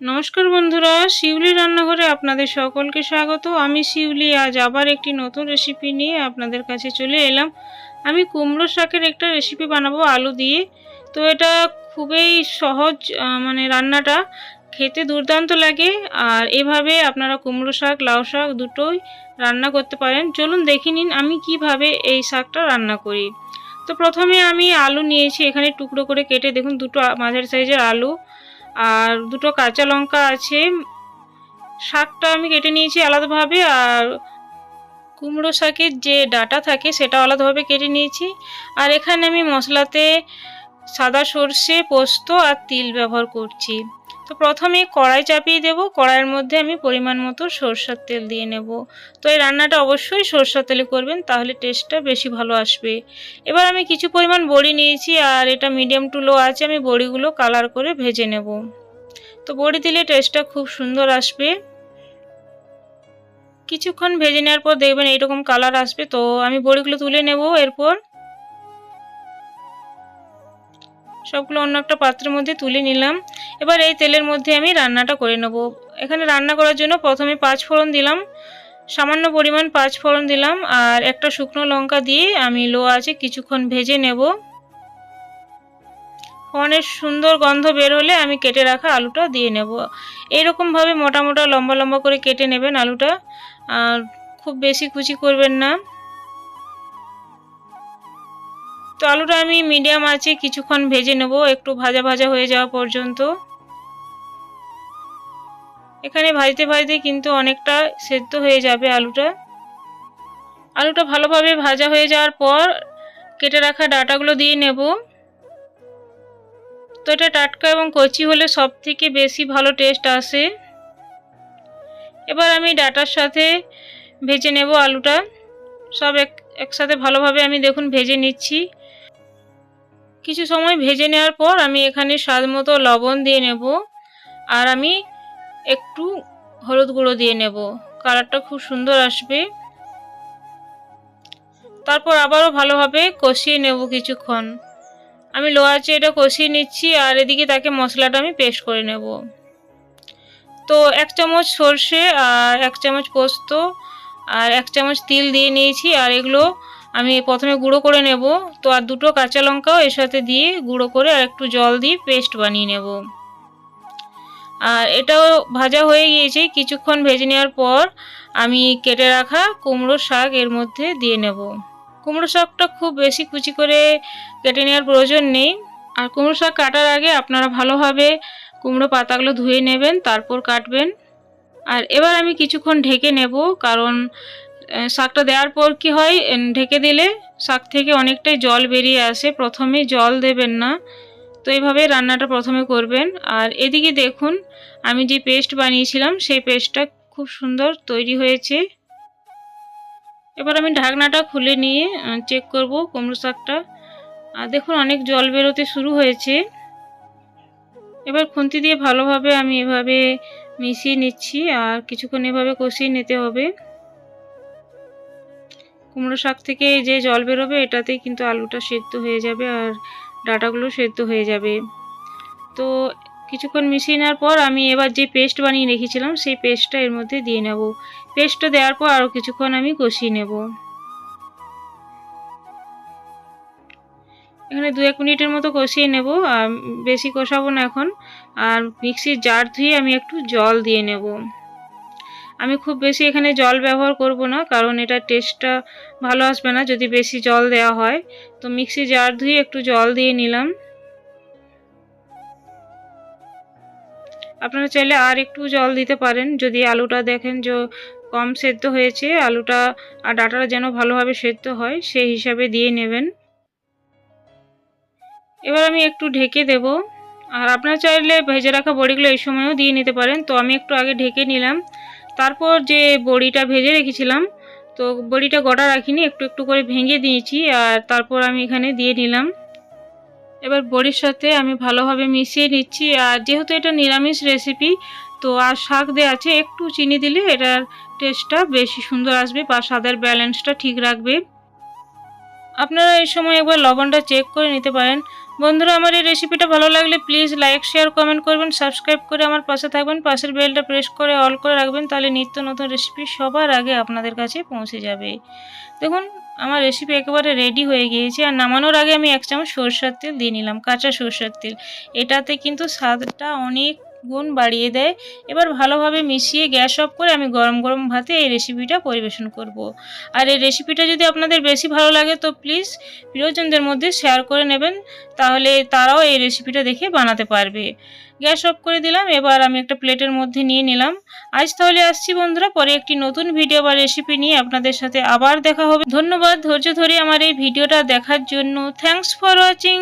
নমস্কার বন্ধুরা, শিউলি রান্নাঘরে আপনাদের সকলকে স্বাগত। আমি শিউলি, আজ আবার একটি নতুন রেসিপি নিয়ে আপনাদের কাছে চলে এলাম। আমি কুমড়ো শাকের একটা রেসিপি বানাবো আলু দিয়ে। তো এটা খুবই সহজ মানে রান্নাটা। খেতে দুর্দান্ত লাগে। আর এভাবে আপনারা কুমড়ো শাক, লাউ শাক দুটোই রান্না করতে পারেন। চলুন দেখে নিন আমি কীভাবে এই শাকটা রান্না করি। তো প্রথমে আমি আলু নিয়েছি, এখানে টুকরো করে কেটে দেখুন, দুটো মাঝারি সাইজের আলু। আর দুটো কাঁচা লঙ্কা আছে। শাকটা আমি কেটে নিয়েছি আলাদাভাবে আর কুমড়ো শাকের যে ডাটা থাকে সেটা আলাদাভাবে কেটে নিয়েছি। আর এখানে আমি মশলাতে সাদা সর্ষে, পোস্ত আর তিল ব্যবহার করছি। তো প্রথমে কড়াই চাপিয়ে দেব। কড়াইয়ের মধ্যে আমি পরিমাণ মতো সরষের তেল দিয়ে নেব। তো এই রান্নাটা অবশ্যই সরষের তেলে করবেন, তাহলে টেস্টটা বেশি ভালো আসবে। এবার আমি কিছু পরিমাণ বড়ি নিয়েছি, আর এটা মিডিয়াম টু লো আছে, আমি বড়িগুলো কালার করে ভেজে নেব। তো বড়ি দিলে টেস্টটা খুব সুন্দর আসবে। কিছুক্ষণ ভেজে নেওয়ার পর দেখবেন এইরকম কালার আসবে, তো আমি বড়িগুলো তুলে নেব এরপর। সবগুলো অন্য একটা পাত্রের মধ্যে তুলে নিলাম। এবার এই তেলের মধ্যে আমি রান্নাটা করে নেব। এখানে রান্না করার জন্য প্রথমে পাঁচ ফোড়ন দিলাম। সামান্য পরিমাণ পাঁচ ফোড়ন দিলাম আর একটা শুকনো লঙ্কা দিয়ে আমি লো আছে কিছুক্ষণ ভেজে নেব। অনেক সুন্দর গন্ধ বের হলে আমি কেটে রাখা আলুটা দিয়ে নেব। এইরকমভাবে মোটা মোটা লম্বা লম্বা করে কেটে নেবেন আলুটা। আর খুব বেশি কুচি করবেন না। তো আলুটা আমি মিডিয়াম আছে কিছুক্ষণ ভেজে নেব, একটু ভাজা ভাজা হয়ে যাওয়া পর্যন্ত। এখানে ভাজতে ভাজতে কিন্তু অনেকটা সেদ্ধ হয়ে যাবে আলুটা। আলুটা ভালোভাবে ভাজা হয়ে যাওয়ার পর কেটে রাখা ডাটাগুলো দিয়ে নেব। তো এটা টাটকা এবং কচি হলে সব থেকে বেশি ভালো টেস্ট আসে। এবার আমি ডাটার সাথে ভেজে নেব আলুটা। সব এক, একসাথে ভালোভাবে আমি দেখুন ভেজে নিচ্ছি। কিছু সময় ভেজে নেওয়ার পর আমি এখানে স্বাদ মতো লবণ দিয়ে নেব। আর আমি একটু হলুদ গুঁড়ো দিয়ে নেব। কালারটা খুব সুন্দর আসবে। তারপর আবারও ভালোভাবে কষিয়ে নেব কিছুক্ষণ। আমি লো আছে এটা কষিয়ে নিচ্ছি আর এদিকে তাকে মশলাটা আমি পেস্ট করে নেব। তো এক চামচ সর্ষে আর এক চামচ পোস্ত আর এক চামচ তিল দিয়ে নিয়েছি আর এগুলো আমি প্রথমে গুঁড়ো করে নেব। তো আর দুটো কাঁচা লঙ্কাও এর সাথে দিয়ে গুঁড়ো করে আর একটু জল দিয়ে পেস্ট বানিয়ে নেব। আর এটাও ভাজা হয়ে গিয়েছে। কিছুক্ষণ ভেজে নেওয়ার পর আমি কেটে রাখা কুমড়ো শাক এর মধ্যে দিয়ে নেব। কুমড়ো শাকটা খুব বেশি কুচি করে কেটে নেওয়ার প্রয়োজন নেই। আর কুমড়ো শাক কাটার আগে আপনারা ভালোভাবে কুমড়ো পাতাগুলো ধুয়ে নেবেন, তারপর কাটবেন। আর এবার আমি কিছুক্ষণ ঢেকে নেব, কারণ শাকটা দেওয়ার পর কি হয় ঢেকে দিলে শাক থেকে অনেকটাই জল বেরিয়ে আসে প্রথমে জল দেবেন না। তো এইভাবে রান্নাটা প্রথমে করবেন। আর এদিকে দেখুন, আমি যে পেস্ট বানিয়েছিলাম, সেই পেস্টটা খুব সুন্দর তৈরি হয়েছে। এবার আমি ঢাকনাটা খুলে নিয়ে চেক করব কুমড়ো শাকটা। আর দেখুন, অনেক জল বেরোতে শুরু হয়েছে। এবার খুন্তি দিয়ে ভালোভাবে আমি এভাবে মিশিয়ে নিচ্ছি, আর কিছুক্ষণ এভাবে কষিয়ে নিতে হবে। কুমড়ো শাক থেকে যে জল বেরোবে, এটাতেই কিন্তু আলুটা সেদ্ধ হয়ে যাবে আর ডাটাগুলো সেদ্ধ হয়ে যাবে। তো কিছুক্ষণ মিশিয়ে নেওয়ার পর আমি এবার যে পেস্ট বানিয়ে রেখেছিলাম, সেই পেস্টটা এর মধ্যে দিয়ে নেব। পেস্টটা দেওয়ার পর আরও কিছুক্ষণ আমি কষিয়ে নেব। এখানে দু এক মিনিটের মতো কষিয়ে নেব, আর বেশি কষাবো না এখন। আর মিক্সির জার ধুয়ে আমি একটু জল দিয়ে নেব। আমি খুব বেশি এখানে জল ব্যবহার করব না, কারণ এটা টেস্টটা ভালো আসবে না যদি বেশি জল দেওয়া হয়। তো মিক্সি জার ধুয়ে একটু জল দিয়ে নিলাম। আপনারা চাইলে আর একটু জল দিতে পারেন। যদি আলুটা দেখেন যে কম সেদ্ধ হয়েছে, আলুটা আর ডাটাটা যেন ভালোভাবে সেদ্ধ হয়, সেই হিসাবে দিয়ে নেবেন। এবার আমি একটু ঢেকে দেব। আর আপনারা চাইলে ভেজে রাখা বড়িগুলো এই সময়ও দিয়ে নিতে পারেন। তো আমি একটু আগে ঢেকে নিলাম। তারপর যে বড়িটা ভেজে রেখেছিলাম, তো বড়িটা গোটা রাখিনি, একটু একটু করে ভেঙে দিয়েছি, আর তারপর আমি এখানে দিয়ে নিলাম। এবার বড়ির সাথে আমি ভালোভাবে মিশিয়ে নিচ্ছি, আর যেহেতু এটা নিরামিষ রেসিপি তো আর শাক দেওয়া আছে, একটু চিনি দিলে এটার টেস্টটা বেশি সুন্দর আসবে বা স্বাদের ব্যালেন্সটা ঠিক রাখবে। আপনারা এই সময় একবার লবণটা চেক করে নিতে পারেন। বন্ধুরা, আমার এই রেসিপিটা ভালো লাগলে প্লিজ লাইক শেয়ার কমেন্ট করবেন সাবস্ক্রাইব করে আমার পাশে থাকবেন, পাশের বেলটা প্রেস করে অল করে রাখবেন, তাহলে নিত্য নতুন রেসিপি সবার আগে আপনাদের কাছে পৌঁছে যাবে। দেখুন, আমার রেসিপি একেবারে রেডি হয়ে গিয়েছে, আর নামানোর আগে আমি এক চামচ সরষের তেল দিয়ে নিলাম, কাঁচা সরষের তেল। এটাতে কিন্তু স্বাদটা অনেক গুণ বাড়িয়ে দেয়। এবার ভালোভাবে মিশিয়ে গ্যাস অফ করে আমি গরম গরম ভাতে এই রেসিপিটা পরিবেশন করব। আর এই রেসিপিটা যদি আপনাদের বেশি ভালো লাগে তো প্লিজ প্রিয়জনদের মধ্যে শেয়ার করে নেবেন, তাহলে তারাও এই রেসিপিটা দেখে বানাতে পারবে। গ্যাস অফ করে দিলাম, এবার আমি একটা প্লেটের মধ্যে নিয়ে নিলাম। আজ তাহলে আসছি বন্ধুরা, পরে একটি নতুন ভিডিও বা রেসিপি নিয়ে আপনাদের সাথে আবার দেখা হবে। ধন্যবাদ ধৈর্য ধরে আমার এই ভিডিওটা দেখার জন্য। Thanks for watching.